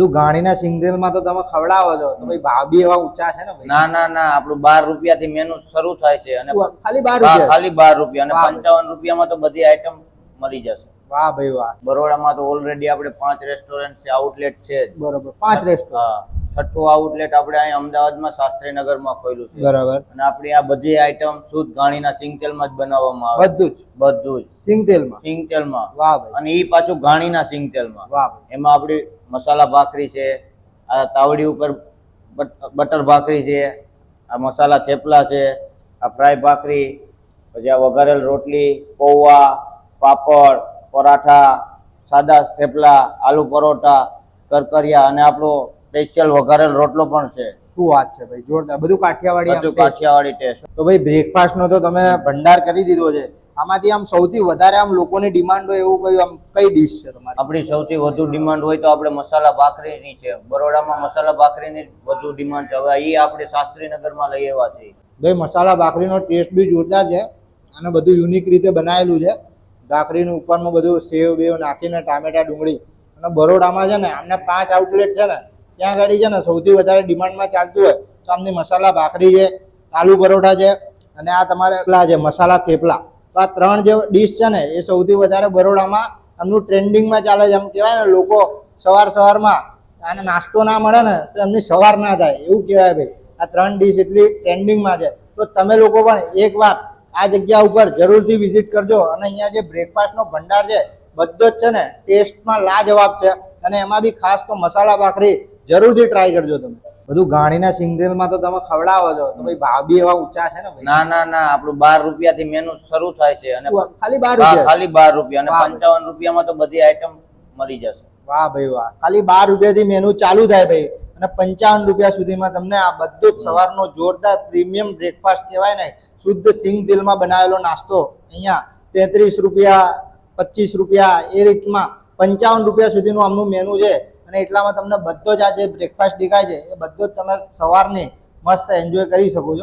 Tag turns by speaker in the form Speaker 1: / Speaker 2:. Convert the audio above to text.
Speaker 1: બધું ગાણીના સિંગતેલમાં તો તમે ખવડાવો છો. તો ભાઈ ભાભી એવા ઊંચા છે ને
Speaker 2: ના ના ના આપણું બાર રૂપિયા થી મેનુ શરૂ થાય છે અને
Speaker 1: ખાલી બાર રૂપિયા?
Speaker 2: ખાલી બાર રૂપિયા અને. પંચાવન રૂપિયામાં તો બધી આઈટમ મળી જશે.
Speaker 1: વાહ ભાઈ વાહ.
Speaker 2: બરોડામાં તો ઓલરેડી આપણે પાંચ રેસ્ટોરન્ટ છે આઉટલેટ છે
Speaker 1: બરોબર પાંચ રેસ્ટોરન્ટ
Speaker 2: હા છઠ્ઠું આઉટલેટ આપણે અહીં અમદાવાદમાં શાસ્ત્રીનગરમાં ખોલ્યું છે.
Speaker 1: બરાબર.
Speaker 2: અને આપણી આ બધી આઈટમ શુદ્ધ ઘાણીના સિંગ તેલમાં જ બનાવવામાં આવે
Speaker 1: બધું જ?
Speaker 2: બધું જ.
Speaker 1: સિંગતેલમાં?
Speaker 2: સિંગ તેલમાં
Speaker 1: વાહ ભાઈ.
Speaker 2: અને એ પાછું ઘાણીના સિંગ તેલમાં
Speaker 1: વાહ
Speaker 2: એમાં આપણી મસાલા ભાખરી છે આ તાવડી ઉપર બટર ભાખરી છે આ મસાલા થેપલા છે આ ફ્રાય ભાખરી પછી આ વઘારેલ રોટલી પૌવા પાપડ પરાઠા સાદા થેપલા આલુ પરોઠા કરકરિયા અને આપણો સ્પેશિયલ વઘારેલ રોટલો પણ છે.
Speaker 1: શું વાત છે ભાઈ જોરદાર. બધું કાઠિયાવાડી
Speaker 2: બધું કાઠિયાવાડી ટેસ્ટ
Speaker 1: તો ભાઈ બ્રેકફાસ્ટ નો તો તમે ભંડાર કરી દીધો છે. આમાંથી આમ સૌથી વધારે આમ લોકોની ડિમાન્ડ હોય એવું કયું આમ કઈ ડીશ છે તમારી?
Speaker 2: આપણી સૌથી વધુ ડિમાન્ડ હોય તો આપણે મસાલા ભાખરીની છે. બરોડામાં મસાલા ભાખરીની વધુ ડિમાન્ડ છે. હવે એ આપણે શાસ્ત્રીનગરમાં લઈ આવ્યા છીએ.
Speaker 1: ભાઈ મસાલા ભાખરીનો ટેસ્ટ બી જોરદાર છે અને બધું યુનિક રીતે બનાવેલું છે. ભાખરીનું ઉપરમાં બધું સેવ બેવ નાખીને ટામેટા ડુંગળી અને બરોડામાં છે ને આમને પાંચ આઉટલેટ છે ને ત્યાં આગળ છે ને સૌથી વધારે ડિમાન્ડમાં ચાલતું હોય તો આમની મસાલા ભાખરી છે, આલુ પરોઠા છે અને આ તમારે પેલા છે, મસાલા થેપલા. તો આ ત્રણ જે ડીશ છે ને એ સૌથી વધારે બરોડામાં આમનું ટ્રેન્ડિંગમાં ચાલે છે. એમ કહેવાય ને લોકો સવાર સવારમાં આને નાસ્તો ના મળે ને તો એમની સવાર ના થાય. એવું કહેવાય ભાઈ. આ ત્રણ ડીશ એટલી ટ્રેન્ડિંગમાં છે. તો તમે લોકો પણ એકવાર આ જગ્યા ઉપર જરૂરથી વિઝિટ કરજો અને અહીંયા જે બ્રેકફાસ્ટનો ભંડાર છે, બધો જ છે ને ટેસ્ટમાં લાજવાબ છે અને એમાં બી ખાસ તો મસાલા ભાખરી જરૂરથી ટ્રાય કરજો તમે. બધું ગાણીના સિંગલમાં તો તમે ખવડાવો છો. તો ભાઈ ભાવ બી એવા ઊંચા છે ને
Speaker 2: ના ના ના આપણું બાર રૂપિયાથી મેનુ શરૂ થાય છે અને
Speaker 1: ખાલી બાર રૂપિયા?
Speaker 2: ખાલી બાર રૂપિયા અને પંચાવન રૂપિયામાં તો બધી આઈટમ મળી જશે.
Speaker 1: વાહ ભાઈ વાહ. ખાલી બાર રૂપિયાથી મેનુ ચાલુ થાય ભાઈ. અને પંચાવન રૂપિયા સુધીમાં તમને આ બધું જ સવારનો જોરદાર પ્રીમિયમ બ્રેકફાસ્ટ કહેવાય ને શુદ્ધ સિંગ તેલમાં બનાવેલો નાસ્તો. અહીંયા તેત્રીસ રૂપિયા પચીસ રૂપિયા એ રીતમાં પંચાવન રૂપિયા સુધીનું આમનું મેનુ છે. અને એટલામાં તમને બધો જ આ જે બ્રેકફાસ્ટ દેખાય છે, એ બધો જ તમે સવારને મસ્ત એન્જોય કરી શકો છો.